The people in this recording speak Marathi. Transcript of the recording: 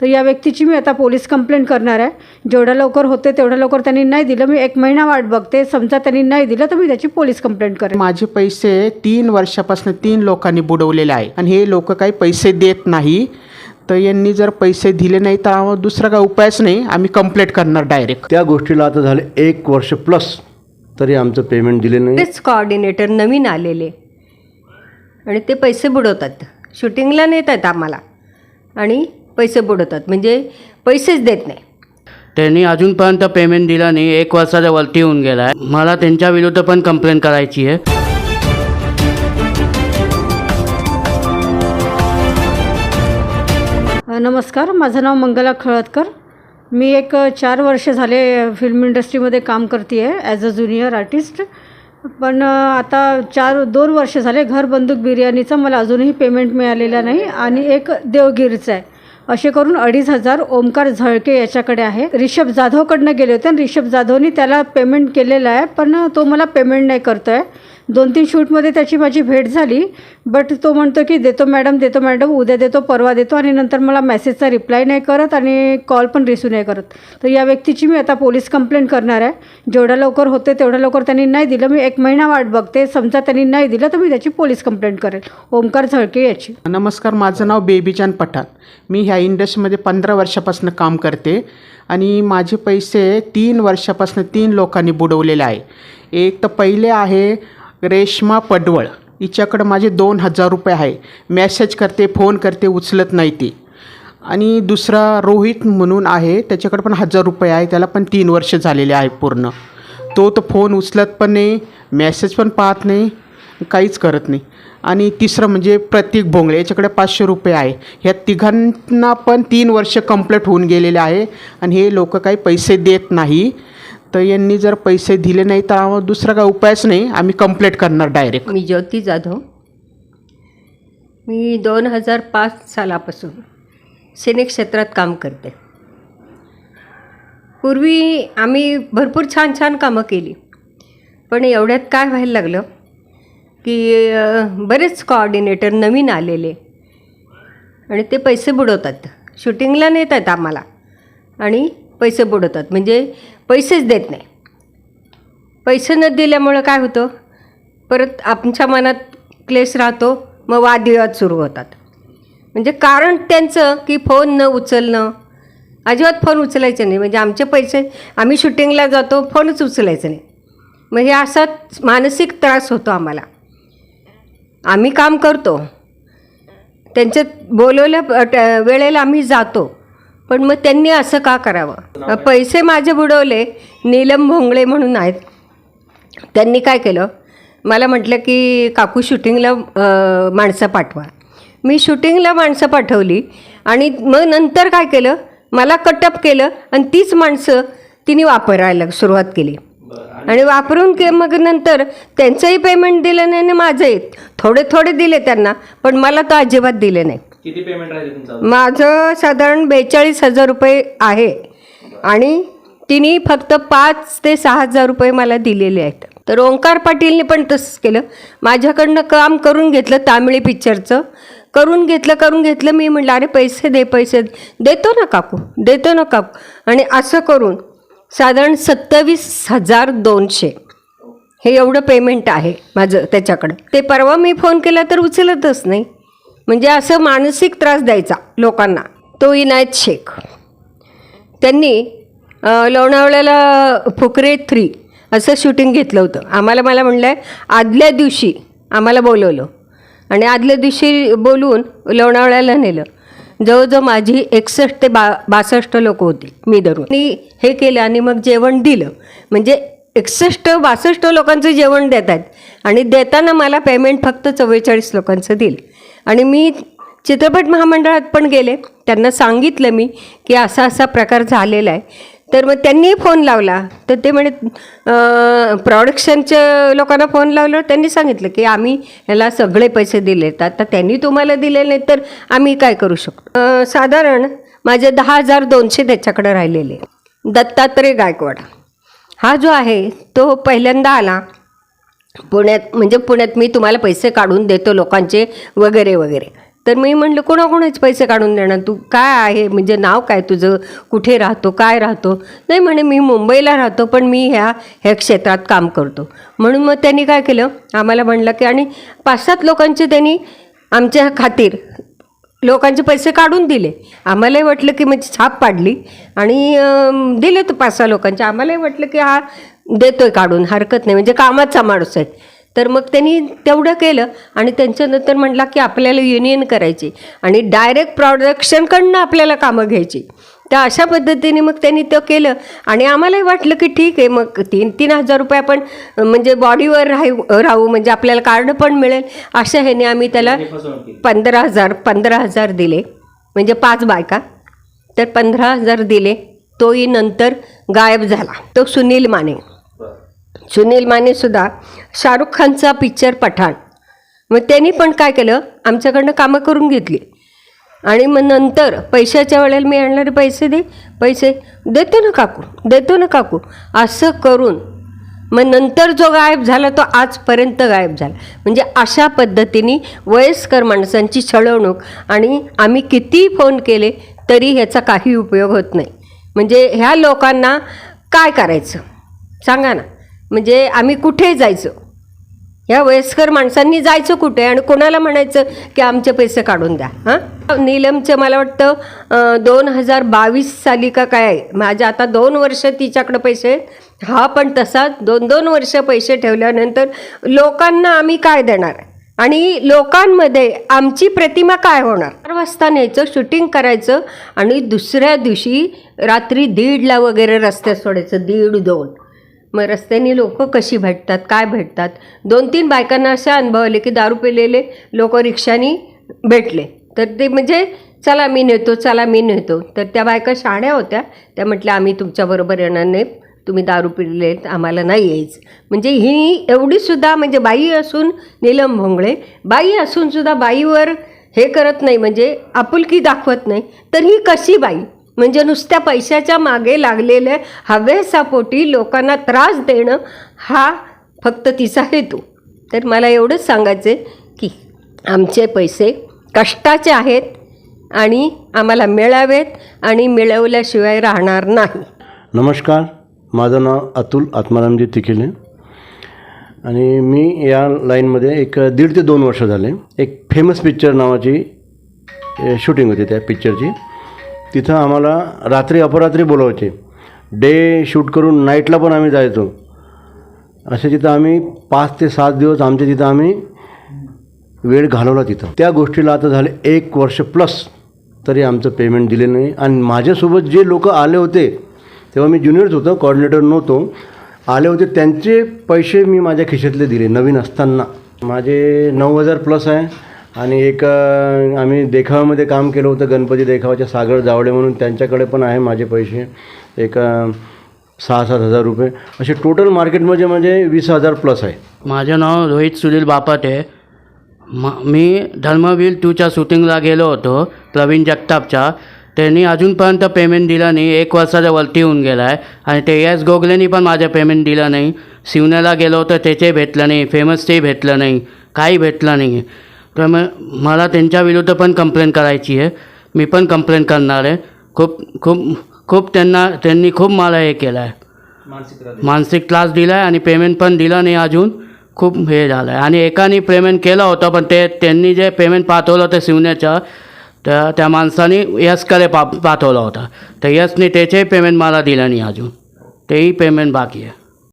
तर या व्यक्तीची मी आता पोलीस कंप्लेंट करणार आहे. जेवढ्या लवकर होते तेवढ्या लवकर त्यांनी नाही दिलं. मी एक महिना वाट बघते. समजा त्यांनी नाही दिलं तर मी त्याची पोलीस कंप्लेंट करेन. माझे पैसे तीन वर्षापासून तीन लोकांनी बुडवलेले आहे. आणि हे लोक काही पैसे देत नाही. तर यांनी जर पैसे दिले नाही तर आम्हाला दुसरा काय उपायच नाही. आम्ही कंप्लेंट करणार डायरेक्ट. त्या गोष्टीला आता झाले एक वर्ष प्लस. तरी आमचं पेमेंट दिले नाही. तेच कोऑर्डिनेटर नवीन आलेले. आणि ते पैसे बुडवतात. शूटिंगला नेतात आम्हाला. आणि पैसे बुडवतात म्हणजे पैसेच देत नाही. त्यांनी अजूनपर्यंत पेमेंट दिलं नाही. एक वर्षाच्या वरती होऊन गेला आहे. मला त्यांच्या विरुद्ध पण कंप्लेंट करायची आहे. नमस्कार. माझं नाव मंगला खळदकर मी एक चार वर्ष झाले फिल्म इंडस्ट्रीमध्ये काम करते आहे ॲज अ ज्युनियर आर्टिस्ट पण आता चार दोन वर्ष झाले घर बंदूक बिर्याणीचं मला अजूनही पेमेंट मिळालेलं नाही. आणि एक देवगिरीचं आहे. असे करून अडीच हजार ओमकार झळके याच्याकडे आहे. रिषभ जाधवकडनं गेले होते आणि रिषभ जाधवनी त्याला पेमेंट केलेलं आहे पण तो मला पेमेंट नाही करतो आहे दोन तीन शूटमध्ये त्याची माझी भेट झाली बट तो म्हणतो की देतो मॅडम देतो मॅडम उद्या देतो परवा देतो आणि नंतर मला मेसेजचा रिप्लाय नाही करत आणि कॉल पण रिसिव्ह नाही करत. तर या व्यक्तीची मी आता पोलीस कंप्लेंट करणार आहे. जेवढ्या लवकर होते तेवढ्या लवकर त्यांनी नाही दिलं. मी एक महिना वाट बघते. समजा त्यांनी नाही दिलं तर मी त्याची पोलीस कंप्लेंट करेल. ओमकार झळके याची. नमस्कार माझं नाव बेबीचान पठाण. मी ह्या इंडस्ट्रीमध्ये पंधरा वर्षापासून काम करते आणि माझे पैसे तीन वर्षापासून तीन लोकांनी बुडवलेले आहे. एक तर पहिले आहे रेश्मा पडवळ. हिच्याकडं माझे दोन हजार रुपये आहे. मॅसेज करते फोन करते उचलत नाही ती. आणि दुसरा रोहित म्हणून आहे त्याच्याकडे पण हजार रुपये आहे त्याला पण तीन वर्ष झालेले आहे पूर्ण. तो तर फोन उचलत पण नाही मॅसेज पण पाहत नाही काहीच करत नाही. आणि तिसरं म्हणजे प्रतीक भोंगळे याच्याकडे पाचशे रुपये आहे. ह्या तिघांना पण तीन वर्ष कंप्लीट होऊन गेलेले आहे. आणि हे लोक काही पैसे देत नाही. तर यांनी जर पैसे दिले नाही तर आम्हाला दुसरा काय उपायच नाही. आम्ही कंप्लेंट करणार डायरेक्ट मी ज्योती जाधव. मी दोन हजार पाच सालापासून सिने क्षेत्रात काम करते. पूर्वी आम्ही भरपूर छान छान कामं केली. पण एवढ्यात काय व्हायला लागलं की बरेच कोऑर्डिनेटर नवीन आलेले आणि ते पैसे बुडवतात. शूटिंगला नेत आहेत आम्हाला. आणि पैसे बुडवतात म्हणजे पैसेच देत नाही. पैसे न दिल्यामुळं काय होतं? परत आमच्या मनात क्लेश राहतो मग वादविवाद सुरू होतात. म्हणजे कारण त्यांचं की फोन न उचलणं. अजिबात फोन उचलायचे नाही. म्हणजे आमचे पैसे आम्ही शूटिंगला जातो फोनच उचलायचं नाही. मग हे असाच मानसिक त्रास होतो आम्हाला. आम्ही काम करतो. त्यांच्यात बोलवल्या ट- वेळेला आम्ही जातो. पण मग त्यांनी असं का करावं? पैसे माझे बुडवले नीलम भोंगळे म्हणून आहेत. त्यांनी काय केलं? मला म्हटलं की काकू शूटिंगला माणसं पाठवा. मी शूटिंगला माणसं पाठवली आणि मग नंतर काय केलं? मला कटअप केलं आणि तीच माणसं तिने वापरायला सुरुवात केली. आणि वापरून के मग नंतर त्यांचंही पेमेंट दिलं नाही आणि माझंही. थोडे थोडे दिले त्यांना पण मला तर अजिबात दिले नाही. किती पेमेंट राहिले तुमचं माझं साधारण बेचाळीस हजार रुपये आहे. आणि तिने फक्त पाच ते सहा हजार रुपये मला दिलेले आहेत. तर ओंकार पाटीलने पण तसंच केलं. माझ्याकडनं काम करून घेतलं तामिळी पिक्चरचं. करून घेतलं करून घेतलं. मी म्हटलं अरे पैसे दे पैसे दे. देतो ना काकू. देतो ना काकू. आणि असं करून साधारण सत्तावीस हजार दोनशे हे एवढं पेमेंट आहे माझं त्याच्याकडं. ते परवा मी फोन केला तर उचलतच नाही. म्हणजे असं मानसिक त्रास द्यायचा लोकांना. तो इनायत शेख. त्यांनी लोणावळ्याला फुकरे थ्री असं शूटिंग घेतलं होतं. आम्हाला मला म्हणलं आहे आदल्या दिवशी आम्हाला बोलवलं. आणि आदल्या दिवशी बोलून लोणावळ्याला नेलं. जवळजवळ माझी एकसष्ट ते बा बासष्ट लोक होती मी धरून. आणि हे केलं आणि मग जेवण दिलं. म्हणजे एकसष्ट बासष्ट लोकांचं जेवण देत आहेत आणि देताना मला पेमेंट फक्त चव्वेचाळीस लोकांचं दिलं. आणि मी चित्रपट महामंडळात पण गेले. त्यांना सांगितलं मी की असा असा प्रकार झालेला आहे. तर मग त्यांनीही फोन लावला. तर ते म्हणे प्रॉडक्शनच्या लोकांना फोन लावलं. त्यांनी सांगितलं की आम्ही ह्याला सगळे पैसे दिलेत आता त्यांनी तुम्हाला दिले नाही तर आम्ही काय करू शकतो? साधारण माझे दहा हजार दोनशे त्याच्याकडे राहिलेले. दत्तात्रय गायकवाड. हा जो आहे तो पहिल्यांदा आला. पुण्यात म्हणजे पुण्यात मी तुम्हाला पैसे काढून देतो लोकांचे वगैरे वगैरे. तर मी म्हणलं कोणाकोणाचे पैसे काढून देणार? तू काय आहे? म्हणजे नाव काय तुझं? कुठे राहतो? काय राहतो? नाही म्हणे मी मुंबईला राहतो पण मी ह्या ह्या क्षेत्रात काम करतो. म्हणून मग त्यांनी काय केलं? आम्हाला म्हणलं की आणि पाच सात लोकांचे त्यांनी आमच्या खातीर लोकांचे पैसे काढून दिले. आम्हालाही वाटलं की म्हणजे छाप पाडली. आणि दिले तर पाच सहा लोकांचे. आम्हालाही वाटलं की हा देतोय काढून हरकत नाही. म्हणजे कामाचा माणूस आहे. तर मग त्यांनी तेवढं केलं आणि त्यांच्यानंतर म्हटला की आपल्याला युनियन करायची. आणि डायरेक्ट प्रॉडक्शनकडनं आपल्याला कामं घ्यायची. तर अशा पद्धतीने मग त्यांनी ते केलं. आणि आम्हालाही वाटलं की ठीक आहे मग तीन तीन हजार रुपये आपण म्हणजे बॉडीवर राहू राहू म्हणजे आपल्याला कार्ड पण मिळेल. अशा ह्याने आम्ही त्याला पंधरा हजार पंधरा हजार दिले. म्हणजे पाच बायका. तर पंधरा हजार दिले. तोही नंतर गायब झाला. तो सुनील माने. सुनील माने सुद्धा शाहरुख खानचा पिक्चर पठाण. मग त्यांनी पण काय केलं? आमच्याकडनं कामं करून घेतली. आणि मग नंतर पैशाच्या वेळेला मी आणणारे पैसे दे पैसे देतो ना काकू देतो ना काकू. असं करून मग नंतर जो गायब झाला तो आजपर्यंत गायब झाला. म्हणजे अशा पद्धतीने वयस्कर माणसांची छळवणूक आणि आम्ही किती फोन केले तरी ह्याचा काही उपयोग होत नाही. म्हणजे ह्या लोकांना काय करायचं? सांगा ना. म्हणजे आम्ही कुठे जायचं? या वयस्कर माणसांनी जायचं कुठे? आणि कोणाला म्हणायचं की आमचे पैसे काढून द्या हां? नीलमचं मला वाटतं दोन हजार बावीस साली का काय आहे. माझ्या आता दोन वर्ष तिच्याकडं पैसे हा पण तसा दोन दोन वर्ष पैसे ठेवल्यानंतर लोकांना आम्ही काय देणार? आणि लोकांमध्ये आमची प्रतिमा काय होणार? चार वाजता न्यायचं शूटिंग करायचं आणि दुसऱ्या दिवशी रात्री दीडला वगैरे रस्त्यात सोडायचं दीड दोन. मग रस्त्याने लोक कशी भेटतात काय भेटतात? दोन तीन बायकांना असे अनुभव आले की दारू पिलेले लोक रिक्षानी भेटले. तर ते म्हणजे चला मी नेतो चला मी नेतो. तर त्या बायका शहाण्या होत्या. त्या म्हटल्या आम्ही तुमच्याबरोबर येणार नाही. तुम्ही दारू पिले आम्हाला नाही यायचं. म्हणजे ही एवढीसुद्धा म्हणजे बाई असून नीलम भोंगळे बाई असूनसुद्धा बाईवर हे करत नाही म्हणजे आपुलकी दाखवत नाही. तर ही कशी बाई? म्हणजे नुसत्या पैशाच्या मागे लागलेल्या हवेसापोटी लोकांना त्रास देणं हा फक्त तिचा हेतू. तर मला एवढंच सांगायचं की आमचे पैसे कष्टाचे आहेत आणि आम्हाला मिळावेत आणि मिळवल्याशिवाय राहणार नाही. नमस्कार. माझं नाव अतुल आत्मारामजी तिखिले. आणि मी या लाईनमध्ये एक दीड ते दोन वर्ष झाले. एक फेमस पिक्चर नावाची शूटिंग होती त्या पिक्चरची तिथं आम्हाला रात्री अपरात्री बोलवायचे. डे शूट करून नाईटला पण आम्ही जायचो. असे तिथं आम्ही पाच ते सात दिवस आमच्या तिथं आम्ही वेळ घालवला तिथं. त्या गोष्टीला आता झाले एक वर्ष प्लस तरी आमचं पेमेंट दिले नाही. आणि माझ्यासोबत जे लोक आले होते तेव्हा मी ज्युनियर्स होतो कॉर्डिनेटर नव्हतो. आले होते त्यांचे पैसे मी माझ्या खिशातले दिले नवीन असताना. माझे नऊ हजार प्लस आहे. आणि एक आम्ही देखावामध्ये काम केलं होतं गणपती देखावाच्या सागर जावडे म्हणून. त्यांच्याकडे पण आहे माझे पैसे. एक सहा सात हजार रुपये. असे टोटल मार्केटमध्ये म्हणजे वीस हजार प्लस आहे. माझं नाव रोहित सुनील बापटे म मी धर्मवीर टूच्या शूटिंगला गेलो होतो प्रवीण जगतापच्या. त्यांनी अजूनपर्यंत पेमेंट दिलं नाही. एक वर्षाच्या वरती होऊन गेला आहे आणि ते एस गोगलेनी पण माझं पेमेंट दिलं नाही. शिवण्याला गेलो होतं त्याचे भेटलं नाही. फेमसचेही भेटलं नाही. काही भेटलं नाही. तर मग मला त्यांच्या विरुद्ध पण कंप्लेंट करायची आहे. मी पण कंप्लेंट करणार आहे. खूप खूप खूप त्यांना त्यांनी खूप मला हे केलं आहे मानसिक त्रास दिला. आहे आणि पेमेंट पण दिलं नाही अजून. खूप हे झालं आहे आणि एकाने पेमेंट केलं होतं पण ते त्यांनी जे पेमेंट पाठवलं होतं शिवण्याचं त्या त्या माणसाने यशकडे पा पाठवलं होतं. तर यशने त्याचेही पेमेंट मला दिलं नाही अजून. तेही पेमेंट बाकी आहे.